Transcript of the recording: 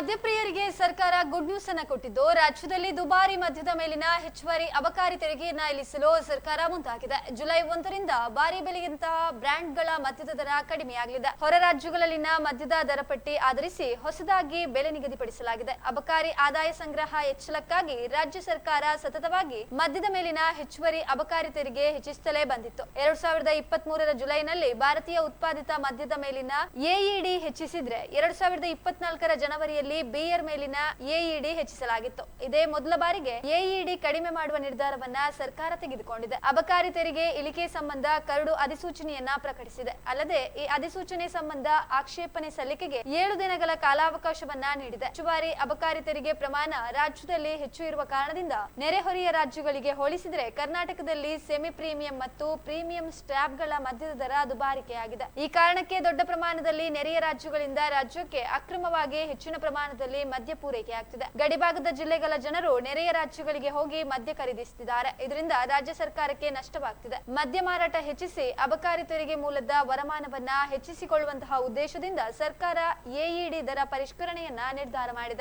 ಮದ್ಯಪ್ರಿಯರಿಗೆ ಸರ್ಕಾರ good news ಅನ್ನ ಕೊಟ್ಟಿದ್ದು. ರಾಜ್ಯದಲ್ಲಿ ದುಬಾರಿ ಮದ್ಯದ ಮೇಲಿನ ಹೆಚ್ಚುವರಿ ಅಬಕಾರಿ ತೆರಿಗೆಯನ್ನ ಇಳಿಸಲು ಸರ್ಕಾರ ಮುಂದಾಗಿದೆ. ಜುಲೈ ಒಂದರಿಂದ ಭಾರಿ ಬೆಲೆಯಂತಹ ಬ್ರ್ಯಾಂಡ್ಗಳ ಮದ್ಯದ ದರ ಕಡಿಮೆಯಾಗಲಿದೆ. ಹೊರ ರಾಜ್ಯಗಳಲ್ಲಿನ ಮದ್ಯದ ದರ ಪಟ್ಟಿ ಆಧರಿಸಿ ಹೊಸದಾಗಿ ಬೆಲೆ ನಿಗದಿಪಡಿಸಲಾಗಿದೆ. ಅಬಕಾರಿ ಆದಾಯ ಸಂಗ್ರಹ ಹೆಚ್ಚಳಕ್ಕಾಗಿ ರಾಜ್ಯ ಸರ್ಕಾರ ಸತತವಾಗಿ ಮದ್ಯದ ಮೇಲಿನ ಹೆಚ್ಚುವರಿ ಅಬಕಾರಿ ತೆರಿಗೆ ಹೆಚ್ಚಿಸುತ್ತಲೇ ಬಂದಿತ್ತು. ಎರಡ್ ಸಾವಿರದ ಇಪ್ಪತ್ತ್ ಜುಲೈನಲ್ಲಿ ಭಾರತೀಯ ಉತ್ಪಾದಿತ ಮದ್ಯದ ಮೇಲಿನ ಎಇಡಿ ಹೆಚ್ಚಿಸಿದ್ರೆ ಎರಡ್ ಸಾವಿರದ ಇಪ್ಪತ್ನಾಲ್ಕರ ಜನವರಿಯಲ್ಲಿ ಬಿಯರ್ ಮೇಲಿನ ಎಇಡಿ ಹೆಚ್ಚಿಸಲಾಗಿತ್ತು. ಇದೇ ಮೊದಲ ಬಾರಿಗೆ ಎಇಡಿ ಕಡಿಮೆ ಮಾಡುವ ನಿರ್ಧಾರವನ್ನ ಸರ್ಕಾರ ತೆಗೆದುಕೊಂಡಿದೆ. ಅಬಕಾರಿ ತೆರಿಗೆ ಇಳಿಕೆ ಸಂಬಂಧ ಕರಡು ಅಧಿಸೂಚನೆಯನ್ನ ಪ್ರಕಟಿಸಿದೆ. ಅಲ್ಲದೆ ಈ ಅಧಿಸೂಚನೆ ಸಂಬಂಧ ಆಕ್ಷೇಪಣೆ ಸಲ್ಲಿಕೆಗೆ ಏಳು ದಿನಗಳ ಕಾಲಾವಕಾಶವನ್ನ ನೀಡಿದೆ. ಹೆಚ್ಚುವರಿ ಅಬಕಾರಿ ತೆರಿಗೆ ಪ್ರಮಾಣ ರಾಜ್ಯದಲ್ಲಿ ಹೆಚ್ಚು ಇರುವ ಕಾರಣದಿಂದ ನೆರೆಹೊರೆಯ ರಾಜ್ಯಗಳಿಗೆ ಹೋಲಿಸಿದರೆ ಕರ್ನಾಟಕದಲ್ಲಿ ಸೆಮಿ ಪ್ರೀಮಿಯಂ ಮತ್ತು ಪ್ರೀಮಿಯಂ ಸ್ಟ್ಯಾಬ್ಗಳ ಮಧ್ಯದ ದರ ದುಬಾರಿಕೆಯಾಗಿದೆ. ಈ ಕಾರಣಕ್ಕೆ ದೊಡ್ಡ ಪ್ರಮಾಣದಲ್ಲಿ ನೆರೆಯ ರಾಜ್ಯಗಳಿಂದ ರಾಜ್ಯಕ್ಕೆ ಅಕ್ರಮವಾಗಿ ಹೆಚ್ಚಿನ ಪ್ರಮಾಣದಲ್ಲಿ ಮದ್ಯ ಪೂರೈಕೆಯಾಗ್ತಿದೆ ಗಡಿಭಾಗದ ಜಿಲ್ಲೆಗಳ ಜನರು ನೆರೆಯ ರಾಜ್ಯಗಳಿಗೆ ಹೋಗಿ ಮದ್ಯ ಖರೀದಿಸುತ್ತಿದ್ದಾರೆ ಇದರಿಂದ ರಾಜ್ಯ ಸರ್ಕಾರಕ್ಕೆ ನಷ್ಟವಾಗ್ತಿದೆ. ಮದ್ಯ ಮಾರಾಟ ಹೆಚ್ಚಿಸಿ ಅಬಕಾರಿ ತೆರಿಗೆ ಮೂಲದ ವರಮಾನವನ್ನ ಹೆಚ್ಚಿಸಿಕೊಳ್ಳುವಂತಹ ಉದ್ದೇಶದಿಂದ ಸರ್ಕಾರ ಎಇಡಿ ದರ ಪರಿಷ್ಕರಣೆಯನ್ನ ನಿರ್ಧಾರ ಮಾಡಿದೆ.